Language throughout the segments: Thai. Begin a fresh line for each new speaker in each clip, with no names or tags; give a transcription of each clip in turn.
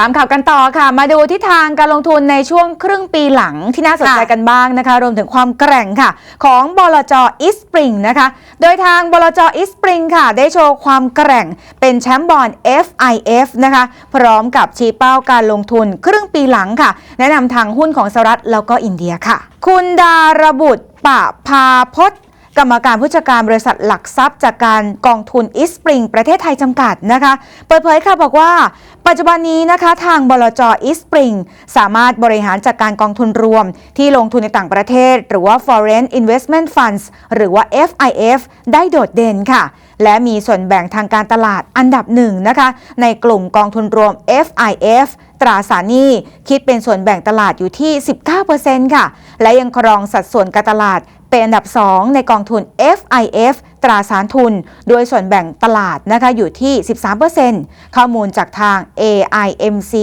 ตามข่าวกันต่อค่ะ มาดูทิศทางการลงทุนในช่วงครึ่งปีหลังที่น่าสนใจ
ค่ะ
กันบ้างนะคะ รวมถึงความแกร่งค่ะ ของบลจอีสปริงนะคะ โดยทางบลจอีสปริงค่ะ ได้โชว์ความแกร่งเป็นแชมป์บอล FIF นะคะ พร้อมกับชี้เป้าการลงทุนครึ่งปีหลังค่ะ แนะนำทางหุ้นของสหรัฐแล้วก็อินเดียค่ะ คุณดารบุตรปะพาพจน์ กรรมการผู้จัดการบริษัทหลักทรัพย์ จากการกองทุนอิสปริงประเทศไทยจำกัดนะคะ เปิดเผยค่ะบอกว่า ปัจจุบันนี้นะคะ ทางบลจอิสปริงสามารถบริหารจัดการกองทุนรวม ที่ลงทุนในต่างประเทศ หรือว่า Foreign Investment Funds หรือว่า FIF ได้โดดเด่นค่ะ และมีส่วนแบ่งทางการตลาดอันดับหนึ่งนะคะในกลุ่มกองทุนรวม FIF ตราสารหนี้คิดเป็นส่วนแบ่งตลาดอยู่ที่ 19%ค่ะ และยังครองสัดส่วนการตลาดเป็นอันดับ 2 ในกองทุน FIF ตราสารทุน โดยส่วนแบ่งตลาดนะคะอยู่ที่ 13%ข้อมูลจากทาง AIMC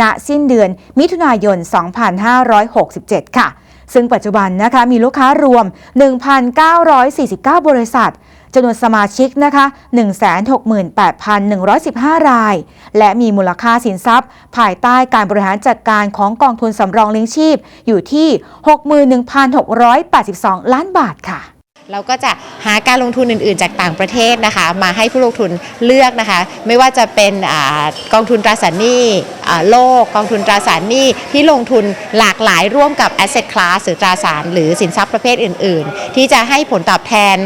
ณสิ้นเดือนมิถุนายน 2567 ค่ะ ซึ่งปัจจุบันนะคะมีลูกค้ารวม 1,949 บริษัทจำนวนสมาชิกนะคะ 168,115 ราย และมีมูลค่าสินทรัพย์ ภายใต้การบริหารจัดการของกองทุนสำรองเลี้ยงชีพ อยู่ที่ 61,682 ล้านบาทค่ะ
เราก็จะหาการลงทุนอื่นๆ จากต่างประเทศนะคะ มาให้ผู้ลงทุนเลือกนะคะ ไม่ว่าจะเป็นอกองทุนตราสารหนี้โลกกองทุนตราสารหนี้ที่ลงทุนหลากหลายร่วมกับ asset class หรือตราสารหรือสินทรัพย์ประเภทอื่น ๆ ที่จะให้ผลตอบแทน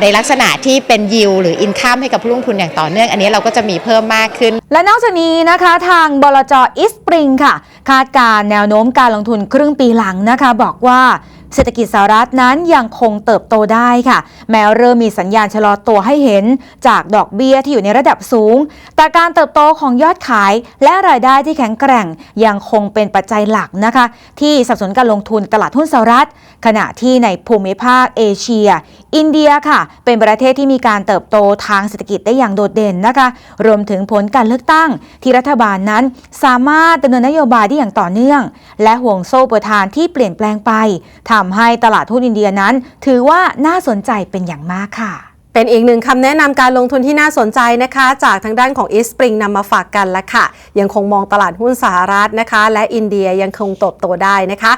ในลักษณะที่เป็น yield หรือ income ให้กับผู้ลงทุนอย่างต่อเนื่อง อันนี้เราก็จะมีเพิ่มมากขึ้น
และนอกจากนี้นะคะทางบลจอิสปริงค่ะ คาดการณ์แนวโน้มการลงทุนครึ่งปีหลังนะคะ บอกว่า เศรษฐกิจสหรัฐนั้นยังคงเติบโตได้ค่ะ แม้เริ่มมีสัญญาณชะลอตัวให้เห็นจากดอกเบี้ยที่อยู่ในระดับสูง แต่การเติบโตของยอดขายและรายได้ที่แข็งแกร่งยังคงเป็นปัจจัยหลักนะคะ ที่สนับสนุนการลงทุนตลาดหุ้นสหรัฐ ขณะที่ในภูมิภาคเอเชีย อินเดียค่ะ เป็นประเทศที่มีการเติบโตทางเศรษฐกิจได้อย่างโดดเด่นนะคะ รวมถึงผลการเลือกตั้ง ที่รัฐบาลนั้นสามารถดำเนินนโยบายได้อย่างต่อเนื่อง และห่วงโซ่ประทานที่เปลี่ยนแปลงไปทำให้ตลาดหุ้นอินเดียนั้น ถือว่าน่าสนใจเป็นอย่างมากค่ะ
เป็นอีกหนึ่งคำแนะนำการลงทุนที่น่าสนใจนะคะ จากทางด้านของ e s p r i n g นำมาฝากกันละค่ะ ยังคงมองตลาดหุ้นสหรัฐนะคะ และอินเดียยังคงเติบโตได้นะคะ